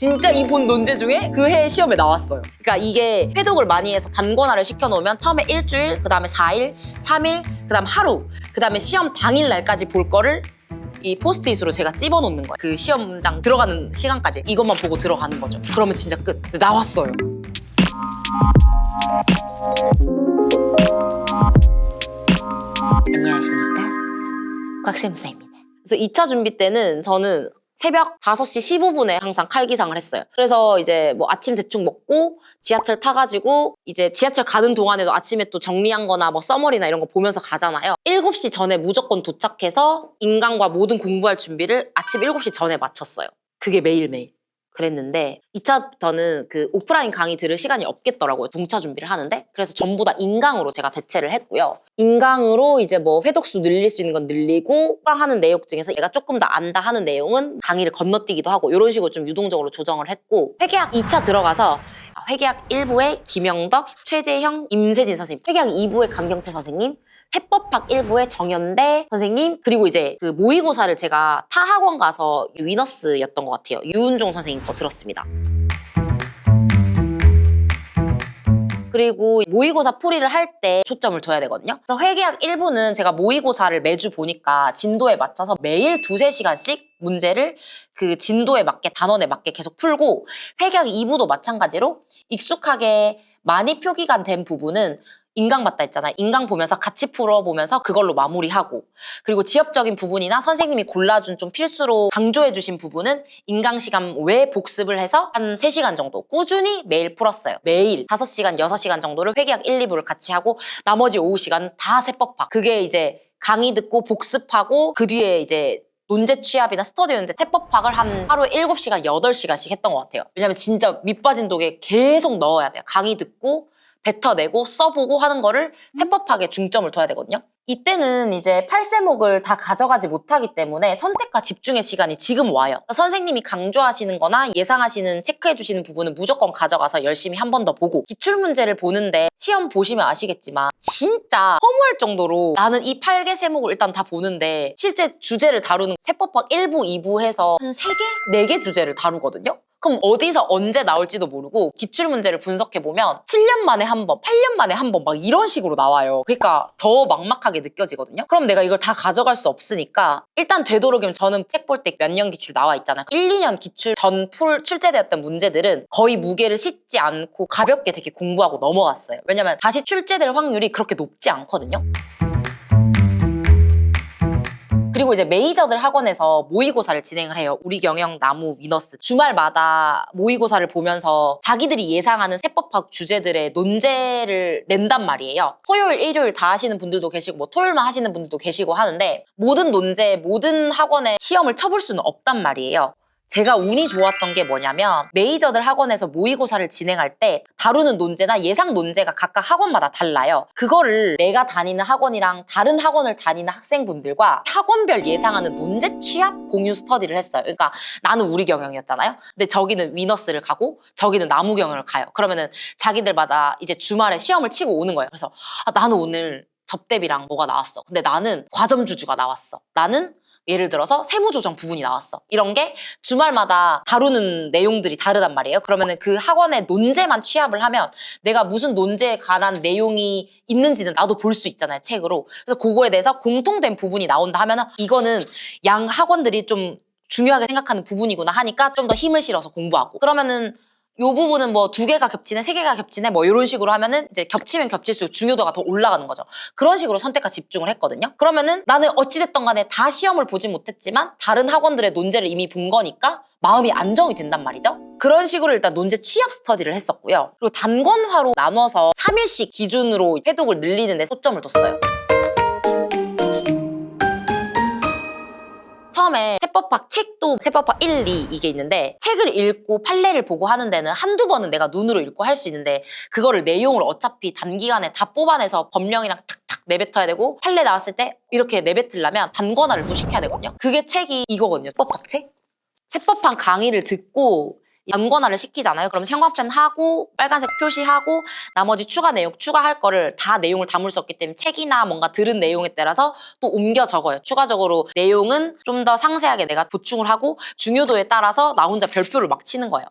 진짜 이 본 논제 중에 그 해 시험에 나왔어요. 그러니까 이게 회독을 많이 해서 단권화를 시켜놓으면 처음에 일주일, 그 다음에 4일, 3일, 그 다음 하루, 그 다음에 시험 당일 날까지 볼 거를 이 포스트잇으로 제가 찝어놓는 거예요. 그 시험장 들어가는 시간까지 이것만 보고 들어가는 거죠. 그러면 진짜 끝. 나왔어요. 안녕하십니까. 곽쌤사입니다. 그래서 2차 준비 때는 저는 새벽 5시 15분에 항상 칼기상을 했어요. 그래서 이제 뭐 아침 대충 먹고 지하철 타가지고 이제 지하철 가는 동안에도 아침에 또 정리한 거나 뭐 써머리나 이런 거 보면서 가잖아요. 7시 전에 무조건 도착해서 인강과 모든 공부할 준비를 아침 7시 전에 마쳤어요. 그게 매일매일. 그랬는데 2차 저는 그 오프라인 강의 들을 시간이 없겠더라고요. 동차 준비를 하는데 그래서 전부 다 인강으로 제가 대체를 했고요. 인강으로 이제 뭐 회독수 늘릴 수 있는 건 늘리고 하는 내용 중에서 얘가 조금 더 안다 하는 내용은 강의를 건너뛰기도 하고 이런 식으로 좀 유동적으로 조정을 했고 회계학 2차 들어가서 회계학 1부에 김영덕, 최재형, 임세진 선생님, 회계학 2부에 강경태 선생님, 해법학 1부에 정연대 선생님 그리고 이제 그 모의고사를 제가 타 학원 가서 위너스였던 것 같아요. 유은종 선생님 거 들었습니다. 그리고 모의고사 풀이를 할 때 초점을 둬야 되거든요. 그래서 회계학 1부는 제가 모의고사를 매주 보니까 진도에 맞춰서 매일 두세 시간씩 문제를 그 진도에 맞게 단원에 맞게 계속 풀고 회계학 2부도 마찬가지로 익숙하게 많이 표기가 된 부분은 인강 봤다 했잖아요. 인강 보면서 같이 풀어보면서 그걸로 마무리하고 그리고 지엽적인 부분이나 선생님이 골라준 좀 필수로 강조해주신 부분은 인강 시간 외 복습을 해서 한 3시간 정도 꾸준히 매일 풀었어요. 매일 5시간, 6시간 정도를 회계학 1, 2부를 같이 하고 나머지 오후 시간 다 세법학. 그게 이제 강의 듣고 복습하고 그 뒤에 이제 논제 취합이나 스터디였는데 태법학을 한 하루에 7시간, 8시간씩 했던 것 같아요. 왜냐면 진짜 밑빠진 독에 계속 넣어야 돼요. 강의 듣고 뱉어내고 써보고 하는 거를 세법학에 중점을 둬야 되거든요. 이때는 이제 8세목을 다 가져가지 못하기 때문에 선택과 집중의 시간이 지금 와요. 선생님이 강조하시는 거나 예상하시는 체크해 주시는 부분은 무조건 가져가서 열심히 한 번 더 보고 기출 문제를 보는데 시험 보시면 아시겠지만 진짜 허무할 정도로 나는 이 8개 세목을 일단 다 보는데 실제 주제를 다루는 세법학 1부, 2부 해서 한 3개, 4개 주제를 다루거든요. 그럼 어디서 언제 나올지도 모르고 기출 문제를 분석해 보면 7년 만에 한 번, 8년 만에 한 번 막 이런 식으로 나와요. 그러니까 더 막막하게 느껴지거든요. 그럼 내가 이걸 다 가져갈 수 없으니까 일단 되도록이면 저는 책 볼 때 몇 년 기출 나와 있잖아요. 1, 2년 기출 전 풀 출제되었던 문제들은 거의 무게를 싣지 않고 가볍게 되게 공부하고 넘어갔어요. 왜냐면 다시 출제될 확률이 그렇게 높지 않거든요. 그리고 이제 메이저들 학원에서 모의고사를 진행을 해요. 우리 경영, 나무, 위너스. 주말마다 모의고사를 보면서 자기들이 예상하는 세법학 주제들의 논제를 낸단 말이에요. 토요일, 일요일 다 하시는 분들도 계시고, 뭐 토요일만 하시는 분들도 계시고 하는데, 모든 논제, 모든 학원에 시험을 쳐볼 수는 없단 말이에요. 제가 운이 좋았던 게 뭐냐면 메이저들 학원에서 모의고사를 진행할 때 다루는 논제나 예상 논제가 각각 학원마다 달라요. 그거를 내가 다니는 학원이랑 다른 학원을 다니는 학생분들과 학원별 예상하는 논제 취합 공유 스터디를 했어요. 그러니까 나는 우리 경영이었잖아요. 근데 저기는 위너스를 가고 저기는 나무 경영을 가요. 그러면은 자기들마다 이제 주말에 시험을 치고 오는 거예요. 그래서 아, 나는 오늘 접대비랑 뭐가 나왔어. 근데 나는 과점주주가 나왔어. 나는 예를 들어서 세무조정 부분이 나왔어. 이런 게 주말마다 다루는 내용들이 다르단 말이에요. 그러면은 그 학원의 논제만 취합을 하면 내가 무슨 논제에 관한 내용이 있는지는 나도 볼 수 있잖아요, 책으로. 그래서 그거에 대해서 공통된 부분이 나온다 하면은 이거는 양 학원들이 좀 중요하게 생각하는 부분이구나 하니까 좀 더 힘을 실어서 공부하고. 그러면은 요 부분은 뭐 두 개가 겹치네, 세 개가 겹치네, 뭐 이런 식으로 하면은 이제 겹치면 겹칠수록 중요도가 더 올라가는 거죠. 그런 식으로 선택과 집중을 했거든요. 그러면은 나는 어찌됐던 간에 다 시험을 보지 못했지만 다른 학원들의 논제를 이미 본 거니까 마음이 안정이 된단 말이죠. 그런 식으로 일단 논제 취합 스터디를 했었고요. 그리고 단권화로 나눠서 3일씩 기준으로 회독을 늘리는 데 초점을 뒀어요. 처음에 세법학 책도 세법학 1, 2 이게 있는데 책을 읽고 판례를 보고 하는 데는 한두 번은 내가 눈으로 읽고 할 수 있는데 그거를 내용을 어차피 단기간에 다 뽑아내서 법령이랑 탁탁 내뱉어야 되고 판례 나왔을 때 이렇게 내뱉으려면 단권화를 또 시켜야 되거든요. 그게 책이 이거거든요. 세법학 책. 세법학 강의를 듣고 연관화를 시키잖아요. 그럼 형광펜 하고 빨간색 표시하고 나머지 추가 내용 추가할 거를 다 내용을 담을 수 없기 때문에 책이나 뭔가 들은 내용에 따라서 또 옮겨 적어요. 추가적으로 내용은 좀 더 상세하게 내가 보충을 하고 중요도에 따라서 나 혼자 별표를 막 치는 거예요.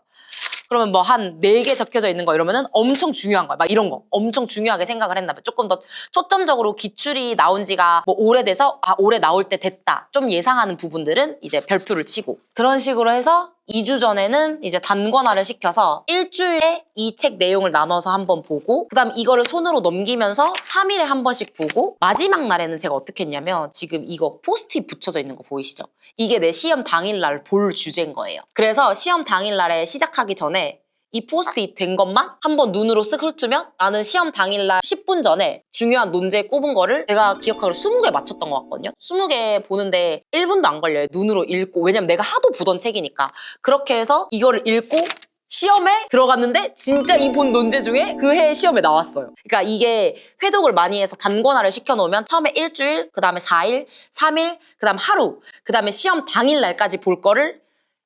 그러면 뭐 한 네 개 적혀져 있는 거 이러면은 엄청 중요한 거야. 막 이런 거. 엄청 중요하게 생각을 했나 봐요. 조금 더 초점적으로 기출이 나온 지가 뭐 오래돼서 아, 올해 나올 때 됐다. 좀 예상하는 부분들은 이제 별표를 치고. 그런 식으로 해서 2주 전에는 이제 단권화를 시켜서 일주일에 이 책 내용을 나눠서 한번 보고 그다음 이거를 손으로 넘기면서 3일에 한 번씩 보고 마지막 날에는 제가 어떻게 했냐면 지금 이거 포스트잇 붙여져 있는 거 보이시죠? 이게 내 시험 당일날 볼 주제인 거예요. 그래서 시험 당일날에 시작하기 전에 이 포스트잇 된 것만 한번 눈으로 쓱 훑으면 나는 시험 당일날 10분 전에 중요한 논제에 꼽은 거를 내가 기억하기로 20개 맞췄던 것 같거든요. 20개 보는데 1분도 안 걸려요. 눈으로 읽고. 왜냐면 내가 하도 보던 책이니까. 그렇게 해서 이거를 읽고 시험에 들어갔는데 진짜 이 본 논제 중에 그해 시험에 나왔어요. 그러니까 이게 회독을 많이 해서 단권화를 시켜놓으면 처음에 일주일, 그 다음에 4일, 3일, 그 다음 하루, 그 다음에 시험 당일 날까지 볼 거를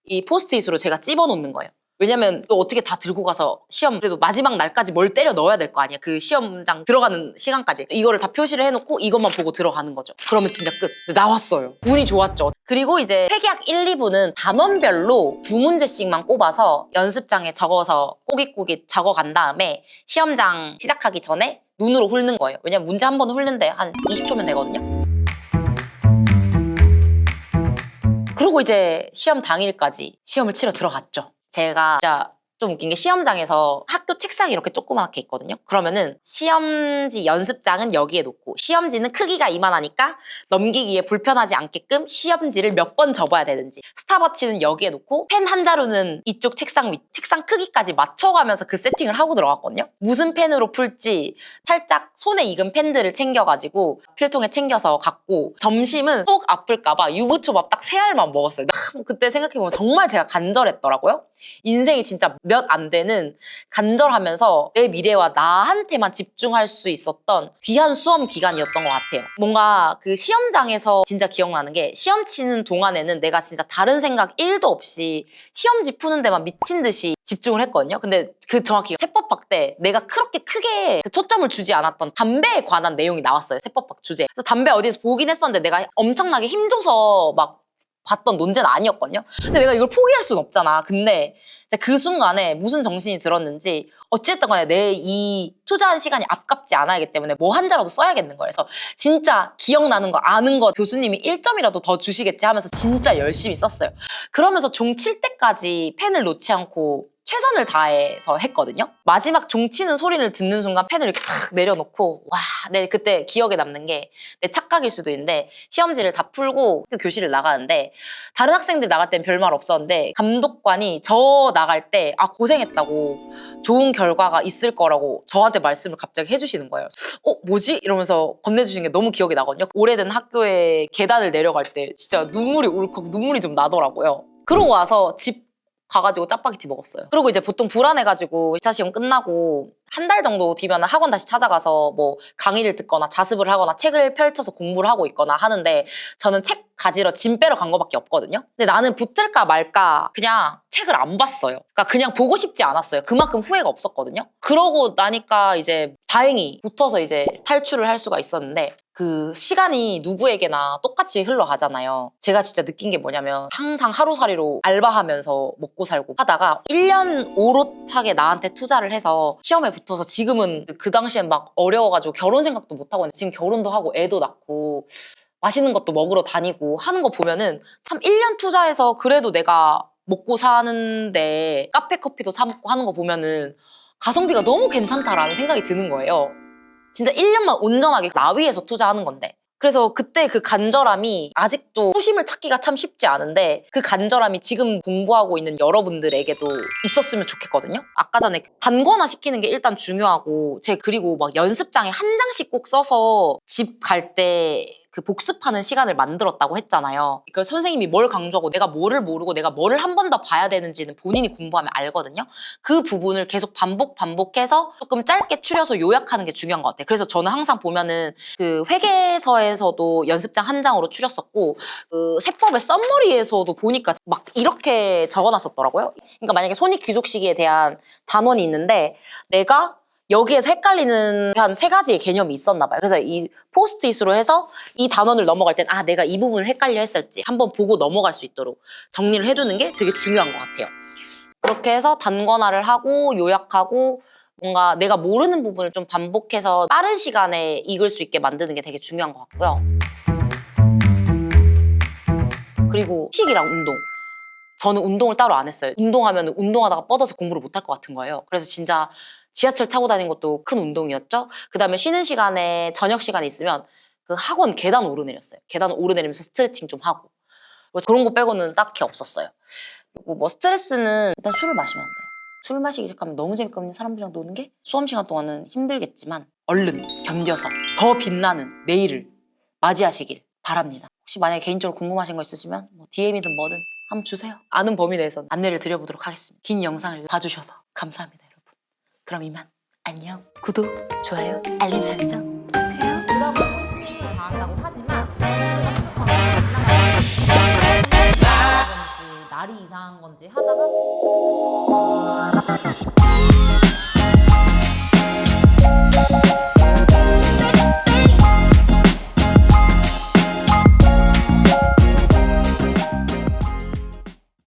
이 포스트잇으로 제가 찝어놓는 거예요. 왜냐면 또 어떻게 다 들고 가서 시험 그래도 마지막 날까지 뭘 때려 넣어야 될 거 아니야. 그 시험장 들어가는 시간까지. 이거를 다 표시를 해놓고 이것만 보고 들어가는 거죠. 그러면 진짜 끝. 나왔어요. 운이 좋았죠. 그리고 이제 회계학 1, 2부는 단원별로 두 문제씩만 꼽아서 연습장에 적어서 꼬깃꼬깃 적어간 다음에 시험장 시작하기 전에 눈으로 훑는 거예요. 왜냐면 문제 한 번 훑는데 한 20초면 되거든요. 그리고 이제 시험 당일까지 시험을 치러 들어갔죠. 제가 진짜 좀 웃긴 게 시험장에서 학교 책상이 이렇게 조그맣게 있거든요. 그러면은 시험지 연습장은 여기에 놓고 시험지는 크기가 이만하니까 넘기기에 불편하지 않게끔 시험지를 몇 번 접어야 되는지 스타버치는 여기에 놓고 펜 한 자루는 이쪽 책상 위 책상 크기까지 맞춰가면서 그 세팅을 하고 들어갔거든요. 무슨 펜으로 풀지 살짝 손에 익은 펜들을 챙겨가지고 필통에 챙겨서 갔고 점심은 속 아플까봐 유부초밥 딱 세 알만 먹었어요. 참 그때 생각해보면 정말 제가 간절했더라고요. 인생이 진짜 몇 안 되는 간절하면서 내 미래와 나한테만 집중할 수 있었던 귀한 수험 기간이었던 것 같아요. 뭔가 그 시험장에서 진짜 기억나는 게 시험 치는 동안에는 내가 진짜 다른 생각 1도 없이 시험지 푸는 데만 미친 듯이 집중을 했거든요. 근데 그 정확히 세법학 때 내가 그렇게 크게 그 초점을 주지 않았던 담배에 관한 내용이 나왔어요. 세법학 주제. 그래서 담배 어디서 보긴 했었는데 내가 엄청나게 힘줘서 막 봤던 논제는 아니었거든요. 근데 내가 이걸 포기할 순 없잖아. 근데 이제 그 순간에 무슨 정신이 들었는지 어쨌든 간에 내 이 투자한 시간이 아깝지 않아야기 때문에 뭐 한 자라도 써야겠는 거예요. 그래서 진짜 기억나는 거 아는 거 교수님이 1점이라도 더 주시겠지 하면서 진짜 열심히 썼어요. 그러면서 종 칠 때까지 펜을 놓지 않고 최선을 다해서 했거든요. 마지막 종 치는 소리를 듣는 순간 펜을 이렇게 탁 내려놓고 와, 내 그때 기억에 남는 게 내 착각일 수도 있는데 시험지를 다 풀고 그 교실을 나가는데 다른 학생들 나갈 땐 별말 없었는데 감독관이 저 나갈 때 아 고생했다고 좋은 결과가 있을 거라고 저한테 말씀을 갑자기 해주시는 거예요. 어 뭐지? 이러면서 건네주신 게 너무 기억이 나거든요. 오래된 학교에 계단을 내려갈 때 진짜 눈물이 울컥 눈물이 좀 나더라고요. 그러고 와서 집 가가지고 짜파게티 먹었어요. 그리고 이제 보통 불안해가지고 2차 시험 끝나고 한 달 정도 뒤면 학원 다시 찾아가서 뭐 강의를 듣거나 자습을 하거나 책을 펼쳐서 공부를 하고 있거나 하는데 저는 책 가지러 짐 빼러 간 거밖에 없거든요. 근데 나는 붙을까 말까 그냥 책을 안 봤어요. 그러니까 그냥 보고 싶지 않았어요. 그만큼 후회가 없었거든요. 그러고 나니까 이제 다행히 붙어서 이제 탈출을 할 수가 있었는데 그 시간이 누구에게나 똑같이 흘러가잖아요. 제가 진짜 느낀 게 뭐냐면 항상 하루살이로 알바하면서 먹고 살고 하다가 1년 오롯하게 나한테 투자를 해서 시험에 붙어서 지금은 그 당시엔 막 어려워가지고 결혼 생각도 못하고 지금 결혼도 하고 애도 낳고 맛있는 것도 먹으러 다니고 하는 거 보면은 참 1년 투자해서 그래도 내가 먹고 사는데 카페 커피도 사 먹고 하는 거 보면은 가성비가 너무 괜찮다라는 생각이 드는 거예요. 진짜 1년만 온전하게 나 위에서 투자하는 건데. 그래서 그때 그 간절함이 아직도 초심을 찾기가 참 쉽지 않은데 그 간절함이 지금 공부하고 있는 여러분들에게도 있었으면 좋겠거든요. 아까 전에 단권화 시키는 게 일단 중요하고 제 그리고 막 연습장에 한 장씩 꼭 써서 집 갈때 그 복습하는 시간을 만들었다고 했잖아요. 그 선생님이 뭘 강조하고 내가 뭐를 모르고 내가 뭐를 한 번 더 봐야 되는지는 본인이 공부하면 알거든요. 그 부분을 계속 반복 반복해서 조금 짧게 추려서 요약하는 게 중요한 것 같아요. 그래서 저는 항상 보면은 그 회계서에서도 연습장 한 장으로 추렸었고 그 세법의 썸머리에서도 보니까 막 이렇게 적어놨었더라고요. 그러니까 만약에 손익 귀족시기에 대한 단원이 있는데 내가 여기에서 헷갈리는 한 세 가지의 개념이 있었나 봐요. 그래서 이 포스트잇으로 해서 이 단원을 넘어갈 땐 아 내가 이 부분을 헷갈려 했을지 한번 보고 넘어갈 수 있도록 정리를 해두는 게 되게 중요한 것 같아요. 그렇게 해서 단권화를 하고 요약하고 뭔가 내가 모르는 부분을 좀 반복해서 빠른 시간에 읽을 수 있게 만드는 게 되게 중요한 것 같고요. 그리고 식이랑 운동. 저는 운동을 따로 안 했어요. 운동하면 운동하다가 뻗어서 공부를 못할 것 같은 거예요. 그래서 진짜 지하철 타고 다니는 것도 큰 운동이었죠. 그 다음에 쉬는 시간에 저녁 시간에 있으면 그 학원 계단 오르내렸어요. 계단 오르내리면서 스트레칭 좀 하고. 뭐 그런 거 빼고는 딱히 없었어요. 그리고 뭐 스트레스는 일단 술을 마시면 안 돼요. 술 마시기 시작하면 너무 재밌거든요. 사람들이랑 노는 게. 수험 시간 동안은 힘들겠지만 얼른 견뎌서 더 빛나는 내일을 맞이하시길 바랍니다. 혹시 만약에 개인적으로 궁금하신 거 있으시면 뭐 DM이든 뭐든 한번 주세요. 아는 범위 내에서 안내를 드려보도록 하겠습니다. 긴 영상을 봐주셔서 감사합니다. 그럼 이만 안녕. 구독, 좋아요, 알림 설정 부탁드려요. 그다음에 폰스를 당한다고 하지만 날이 이상한 건지 하다가